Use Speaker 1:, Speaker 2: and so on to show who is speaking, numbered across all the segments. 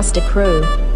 Speaker 1: Master Crew.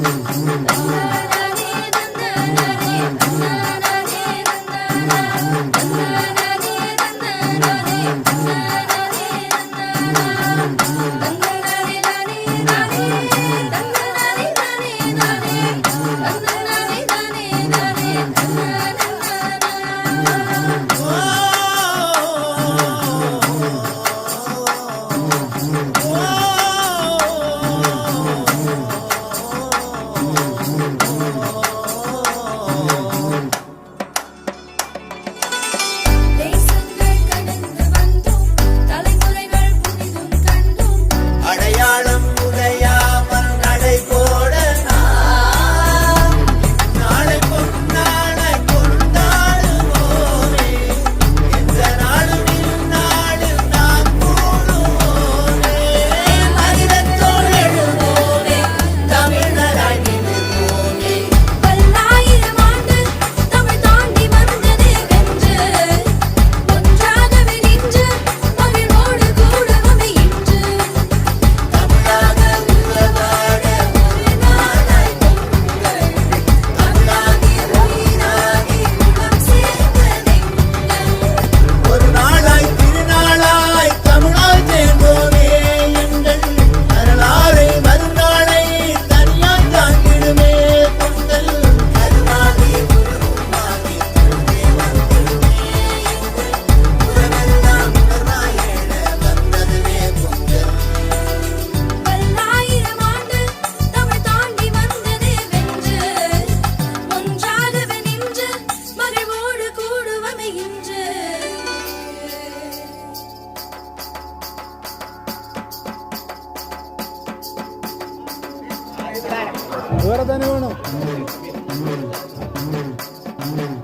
Speaker 1: தந்தே 음, 음.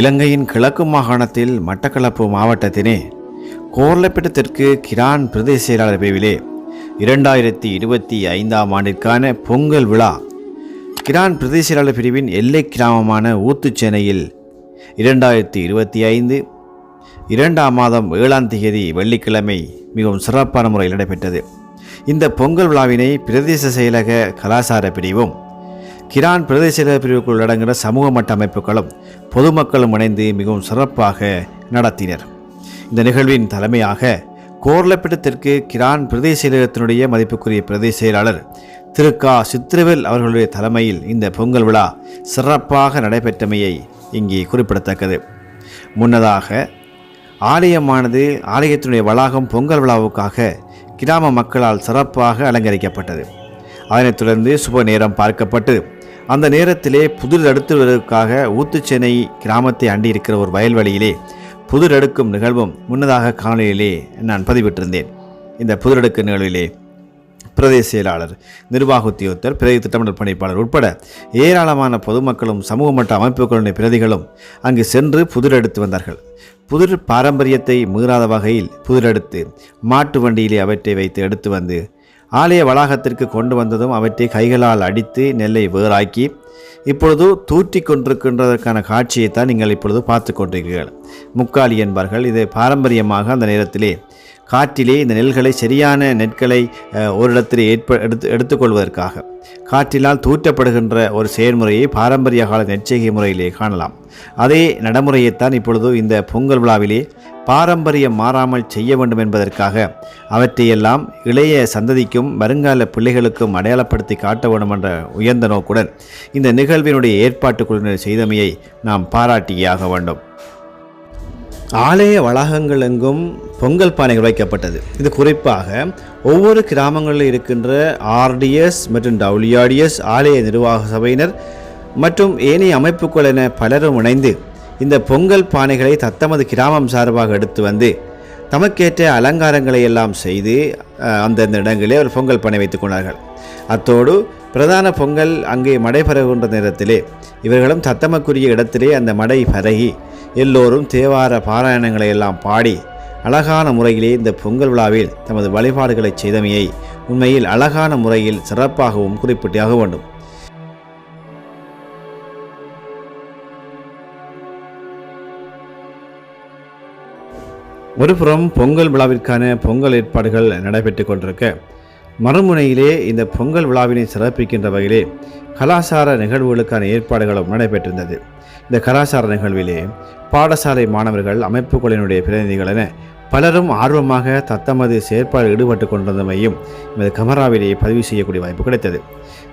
Speaker 2: இலங்கையின் கிழக்கு மாகாணத்தில் மட்டக்களப்பு மாவட்டத்தினே கோர்லப்பட்டு கிரான் பிரதேச செயலாளர் பிரிவிலே இரண்டாயிரத்தி இருபத்தி ஐந்தாம் ஆண்டிற்கான பொங்கல் விழா. கிரான் பிரதேச செயலாளர் பிரிவின் எல்லை கிராமமான ஊத்துச்சேனையில் இரண்டாயிரத்தி இருபத்தி ஐந்து இரண்டாம் மாதம் ஏழாம் தேதி வெள்ளிக்கிழமை மிகவும் சிறப்பான முறையில் நடைபெற்றது. இந்த பொங்கல் விழாவினை பிரதேச செயலக கலாசார பிரிவும் கிரான் பிரதேச செயலக பிரிவுக்குள் அடங்குகிற சமூக மட்ட அமைப்புகளும் பொதுமக்களும் இணைந்து மிகவும் சிறப்பாக நடத்தினர். இந்த நிகழ்வின் தலைமையாக கோர்லப்பிடத்திற்கு கிரான் பிரதேச செயலகத்தினுடைய மதிப்புக்குரிய பிரதேச செயலாளர் திரு கா. சித்திரவேல் அவர்களுடைய தலைமையில் இந்த பொங்கல் விழா சிறப்பாக நடைபெற்றமையை இங்கே குறிப்பிடத்தக்கது. முன்னதாக ஆலயமானது ஆலயத்தினுடைய வளாகம் பொங்கல் விழாவுக்காக கிராம மக்களால் சிறப்பாக அலங்கரிக்கப்பட்டது. அதனைத் தொடர்ந்து சுப நேரம் பார்க்கப்பட்டு அந்த நேரத்திலே புதிர் அடுத்துவதற்காக ஊத்துச்சென்னை கிராமத்தை அண்டி இருக்கிற ஒரு வயல்வெளியிலே புதிர் அடுக்கும் நிகழ்வும் முன்னதாக காணொலியிலே நான் பதிவிட்டிருந்தேன். இந்த புதிரடுக்கு நிகழ்விலே பிரதேச செயலாளர் நிர்வாக உத்தியோகத்தர் பிரதி திட்டமிடல் பணிப்பாளர் உட்பட ஏராளமான பொதுமக்களும் சமூக மட்ட அமைப்புகளுடைய பிரதிகளும் அங்கு சென்று புதிரெடுத்து வந்தார்கள். புதிர் பாரம்பரியத்தை மீறாத வகையில் புதிரெடுத்து மாட்டு வண்டியிலே அவற்றை வைத்து எடுத்து வந்து ஆலய வளாகத்திற்கு கொண்டு வந்ததும் அவற்றை கைகளால் அடித்து நெல்லை வேறாக்கி இப்பொழுது தூற்றி கொண்டிருக்கின்றதற்கான காட்சியைத்தான் நீங்கள் இப்பொழுது பார்த்து கொண்டிருக்கிறீர்கள். முக்காலி என்பார்கள் இது பாரம்பரியமாக அந்த நேரத்திலே காற்றிலே இந்த நெல்களை சரியான நெற்களை ஒரு இடத்தில் ஏற்ப எடுத்து எடுத்துக்கொள்வதற்காக. காற்றினால் தூற்றப்படுகின்ற ஒரு செயல்முறையை பாரம்பரிய கால நெற்செய்கை முறையிலே காணலாம். அதே நடைமுறையைத்தான் இப்பொழுது இந்த பொங்கல் விழாவிலே பாரம்பரியம் மாறாமல் செய்ய வேண்டும் என்பதற்காக அவற்றையெல்லாம் இளைய சந்ததிக்கும் வருங்கால பிள்ளைகளுக்கும் அடையாளப்படுத்தி காட்ட வேண்டும் என்ற உயர்ந்த நோக்குடன் இந்த நிகழ்வினுடைய ஏற்பாட்டு குழுவினர் செய்தமையை நாம் பாராட்டியாக வேண்டும். ஆலய வளாகங்கள் எங்கும் பொங்கல் பானைகள் வைக்கப்பட்டது. இது குறிப்பாக ஒவ்வொரு கிராமங்களில் இருக்கின்ற ஆர்டிஎஸ் மற்றும் டபிள்யூஆர்டிஎஸ் ஆலய நிர்வாக சபையினர் மற்றும் ஏனைய அமைப்புகள் என பலரும் இணைந்து இந்த பொங்கல் பானைகளை தத்தமது கிராமம் சார்பாக எடுத்து வந்து தமக்கேற்ற அலங்காரங்களை எல்லாம் செய்து அந்தந்த இடங்களிலே ஒரு பொங்கல் பானை வைத்துக் கொண்டார்கள். அத்தோடு பிரதான பொங்கல் அங்கே மடை பரவுகின்ற நேரத்திலே இவர்களும் தத்தமக்குரிய இடத்திலே அந்த மடை பரகி எல்லோரும் தேவார பாராயணங்களை எல்லாம் பாடி அழகான முறையிலே இந்த பொங்கல் விழாவில் தமது வழிபாடுகளை செய்தமையை உண்மையில் அழகான முறையில் சிறப்பாகவும் குறிப்பிட்டாக வேண்டும். ஒருபுறம் பொங்கல் விழாவிற்கான பொங்கல் ஏற்பாடுகள் நடைபெற்று கொண்டிருக்க மறுமுனையிலே இந்த பொங்கல் விழாவினை சிறப்பிக்கின்ற வகையிலே கலாசார நிகழ்வுகளுக்கான ஏற்பாடுகளும் நடைபெற்றிருந்தது. இந்த கலாசார நிகழ்விலே பாடசாலை மாணவர்கள் அமைப்புகளினுடைய பிரதிநிதிகள் என பலரும் ஆர்வமாக தத்தமது செயற்பாடு ஈடுபட்டு கொண்டிருந்தமையும் இந்த கமராவிலேயே பதிவு செய்யக்கூடிய வாய்ப்பு கிடைத்தது.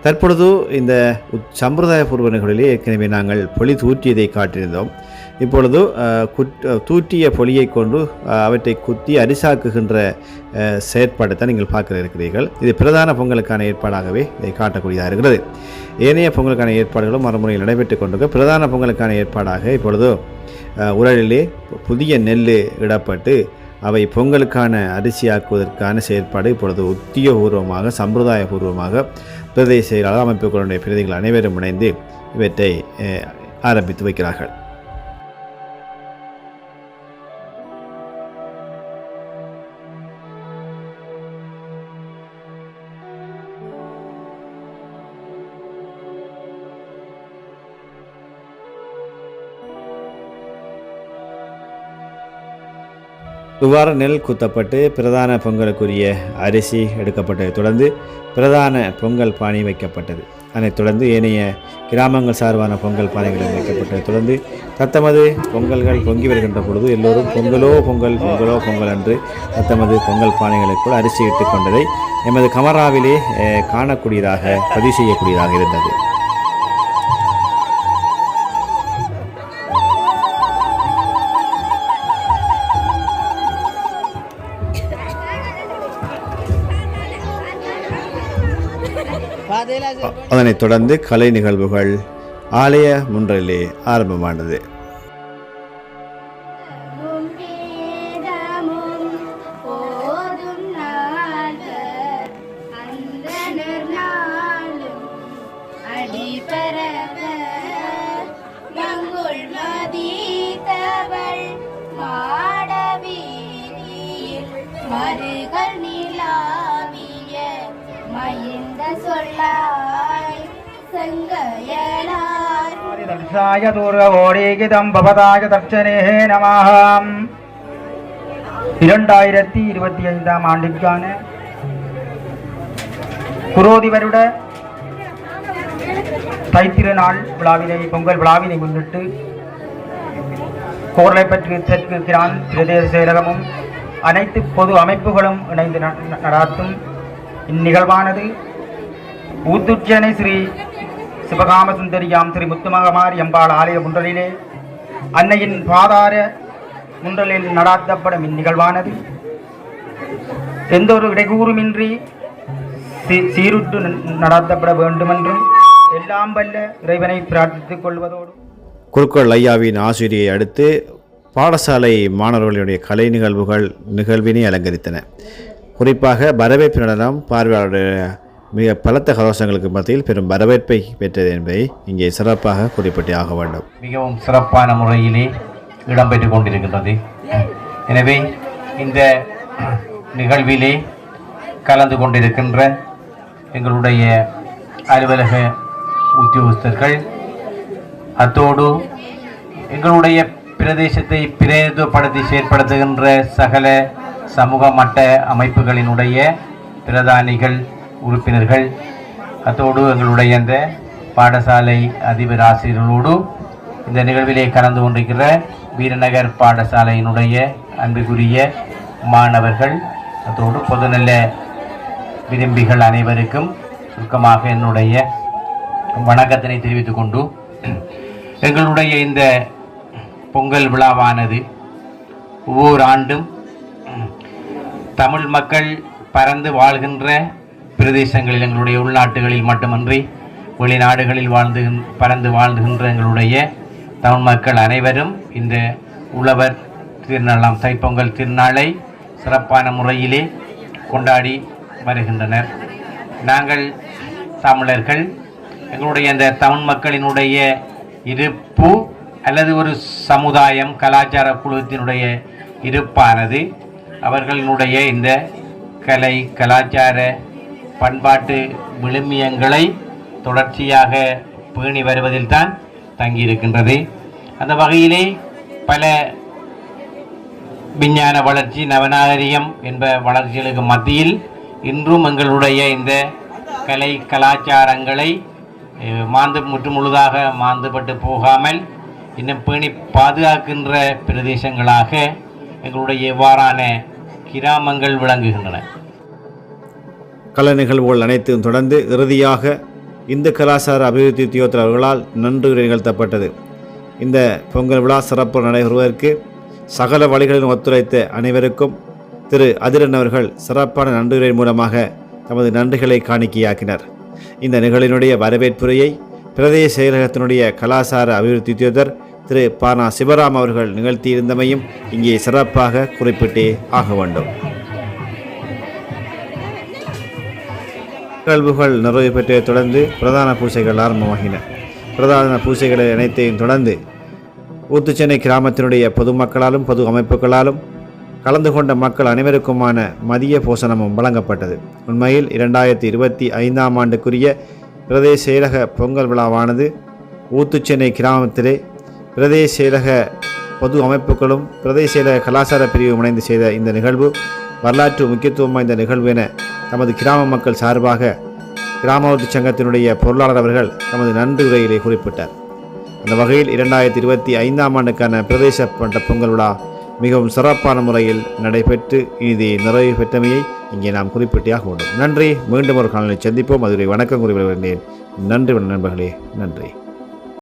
Speaker 2: தற்பொழுது இந்த சம்பிரதாய சம்பிரதாயபூர்வ நிகழ்விலே ஏற்கனவே நாங்கள் பொழி தூற்றியதை காட்டியிருந்தோம். இப்பொழுது குட் தூற்றிய பொலியை கொண்டு அவற்றை குத்தி அரிசாக்குகின்ற அஹ், செயற்பாட்டை நீங்கள் பார்க்க இருக்கிறீர்கள் இது பிரதான பொங்கலுக்கான ஏற்பாடாகவே இதை காட்டக்கூடியதாக இருக்கிறது. ஏனைய பொங்கலுக்கான ஏற்பாடுகளும் மறுமுறையில் நடைபெற்றுக் கொண்டிருக்க பிரதான பொங்கலுக்கான ஏற்பாடாக இப்பொழுது உரலிலே புதிய நெல் இடப்பட்டு அவை பொங்கலுக்கான அரிசியாக்குவதற்கான செயற்பாடு இப்பொழுது உத்தியோகபூர்வமாக சம்பிரதாயபூர்வமாக பிரதேச செயலாளர் அமைப்புகளுடைய பிரதிகள் அனைவரும் இணைந்து இவற்றை ஆரம்பித்து வைக்கிறார்கள். இவ்வாறு நெல் குத்தப்பட்டு பிரதான பொங்கலுக்குரிய அரிசி எடுக்கப்பட்டதை தொடர்ந்து பிரதான பொங்கல் பானை வைக்கப்பட்டது. அதனைத் தொடர்ந்து ஏனைய கிராமங்கள் சார்பான பொங்கல் பானைகள் வைக்கப்பட்டதை தொடர்ந்து தத்தமது பொங்கல்கள் பொங்கி வருகின்ற பொழுது எல்லோரும் பொங்கலோ பொங்கல் பொங்கலோ பொங்கல் என்று தத்தமது பொங்கல் பானைகளுக்குள் அரிசி இட்டுக் கொண்டதை எமது கமராவிலே காணக்கூடியதாக பதிவு செய்யக்கூடியதாக இருந்தது. அதனைத் தொடர்ந்து கலை நிகழ்வுகள் ஆலய முன்றிலே ஆரம்பமானது.
Speaker 3: दर्शाय दूर्गोडीगिदं भवताय தர்ச்சனேஹே நமः இரண்டாயிரத்தி இருபத்தி ஐந்தாம் ஆண்டிற்கான குரோதி வருட தைத்திரு நாள் விழாவினை பொங்கல் விழாவினை முன்னிட்டு கோர்லைப்பற்று தெற்கு கிரான் பிரதேச செயலகமும் அனைத்து பொது அமைப்புகளும் இணைந்து ந- ந- நடாத்தும் இந்நிகழ்வானது ஊத்துச்சேனை ஸ்ரீ சிவகாமசுந்தரியாம் திரு ஸ்ரீ முத்துமகமாரி அம்பாள் ஆலய குன்றலிலே அன்னையின் பாதார குன்றலில் நடாத்தப்படும் இந்நிகழ்வானது. எந்த ஒரு சீருட்டு நடாத்தப்பட வேண்டுமென்றும் எல்லாம் வல்ல இறைவனை பிரார்த்தித்துக் கொள்வதோடு
Speaker 2: குருக்கள் ஐயாவின் ஆசிரியை அடுத்து பாடசாலை மாணவர்களுடைய கலை நிகழ்வுகள் நிகழ்வினை அலங்கரித்தன. குறிப்பாக வரவேற்பு நடனம் பார்வையாளருடைய மிக பலத்த கலோசங்களுக்கு மத்தியில் பெரும் வரவேற்பை பெற்றது என்பதை இங்கே சிறப்பாக குறிப்பிட்டே ஆக வேண்டும்.
Speaker 4: மிகவும் சிறப்பான முறையிலே இடம்பெற்று கொண்டிருக்கின்றது. எனவே இந்த நிகழ்விலே கலந்து கொண்டிருக்கின்ற எங்களுடைய அலுவலக உத்தியோகஸ்தர்கள் அத்தோடு எங்களுடைய பிரதேசத்தை பிரதிநிதித்துவப்படுத்தி செயற்படுத்துகின்ற சகல சமூக மட்ட அமைப்புகளினுடைய பிரதானிகள் உறுப்பினர்கள். அத்தோடு எங்களுடைய இந்த பாடசாலை அதிபர் ஆசிரியர்களோடு இந்த நிகழ்விலே கலந்து கொண்டிருக்கிற வீரநகர் பாடசாலையினுடைய அன்புக்குரிய மாணவர்கள் அத்தோடு பொதுநல விரும்பிகள் அனைவருக்கும் சுருக்கமாக என்னுடைய வணக்கத்தினை தெரிவித்துக் கொண்டு எங்களுடைய இந்த பொங்கல் விழாவானது ஒவ்வொரு ஆண்டும் தமிழ் மக்கள் பறந்து வாழ்கின்ற பிரதேசங்களில் எங்களுடைய உள்நாட்டுகளில் மட்டுமன்றி வெளிநாடுகளில் வாழ்ந்து பறந்து வாழ்ந்துகின்ற எங்களுடைய தமிழ் மக்கள் அனைவரும் இந்த உழவர் திருநாளாம் தைப்பொங்கல் திருநாளை சிறப்பான முறையிலே கொண்டாடி வருகின்றனர். நாங்கள் தமிழர்கள் எங்களுடைய இந்த தமிழ் மக்களினுடைய இருப்பு அல்லது ஒரு சமுதாயம் கலாச்சார குழுவத்தினுடைய இருப்பானது அவர்களினுடைய இந்த கலை கலாச்சார பண்பாட்டு விழுமியங்களை தொடர்ச்சியாக பேணி வருவதில்தான் தங்கியிருக்கின்றது. அந்த வகையிலே பல விஞ்ஞான வளர்ச்சி நவநாகரிகம் என்ப வளர்ச்சிகளுக்கு மத்தியில் இன்றும் எங்களுடைய இந்த கலை கலாச்சாரங்களை மாந்து முற்று முழுதாக மாந்துபட்டு போகாமல் இன்னும் பேணி பாதுகாக்கின்ற பிரதேசங்களாக எங்களுடைய இவ்வாறான கிராமங்கள் விளங்குகின்றன.
Speaker 2: கல நிகழ்வுகள் அனைத்தும் தொடர்ந்து இறுதியாக இந்து கலாச்சார அபிவிருத்தி உத்தியோகத்தர் அவர்களால் நன்று நிகழ்த்தப்பட்டது. இந்த பொங்கல் விழா சிறப்பு நடைபெறுவதற்கு சகல வழிகளிலும் ஒத்துழைத்த அனைவருக்கும் திரு அதிரன் அவர்கள் சிறப்பான நன்றியுரை மூலமாக தமது நன்றிகளை காணிக்கையாக்கினர். இந்த நிகழ்வினுடைய வரவேற்புரையை பிரதேச செயலகத்தினுடைய கலாசார அபிவிருத்தி தியோதர் திரு பானா சிவராம் அவர்கள் நிகழ்த்தியிருந்தமையும் இங்கே சிறப்பாக குறிப்பிட்டே ஆக வேண்டும். நிகழ்வுகள் நிறைவு பெற்றதைத் தொடர்ந்து பிரதான பூசைகள் ஆரம்பமாகின. பிரதான பூசைகளை அனைத்தையும் தொடர்ந்து ஊத்துச்சென்னை கிராமத்தினுடைய பொதுமக்களாலும் பொது அமைப்புகளாலும் கலந்து கொண்ட மக்கள் அனைவருக்குமான மதிய போசனமும் வழங்கப்பட்டது. உண்மையில் இரண்டாயிரத்தி இருபத்தி ஐந்தாம் ஆண்டுக்குரிய பிரதேச செயலக பொங்கல் விழாவானது ஊத்துச்சென்னை கிராமத்திலே பிரதேச செயலக பொது அமைப்புகளும் பிரதேச செயலக கலாச்சார பிரிவும் இணைந்து செய்த இந்த நிகழ்வு வரலாற்று முக்கியத்துவம் வாய்ந்த நிகழ்வு என தமது கிராம மக்கள் சார்பாக கிராமாவதி சங்கத்தினுடைய பொருளாளர் அவர்கள் தமது நன்றி உரையிலே குறிப்பிட்டார். அந்த வகையில் இரண்டாயிரத்தி இருபத்தி ஐந்தாம் ஆண்டுக்கான பிரதேச பண்ட பொங்கல் விழா மிகவும் சிறப்பான முறையில் நடைபெற்று இது நிறைவு பெற்றமையை இங்கே நாம் குறிப்பிட்டே ஆக வேண்டும் நன்றி. மீண்டும் ஒரு காணொலி சந்திப்போம். அதுவரை வணக்கம் குறிப்பிட நன்றி நண்பர்களே. நன்றி.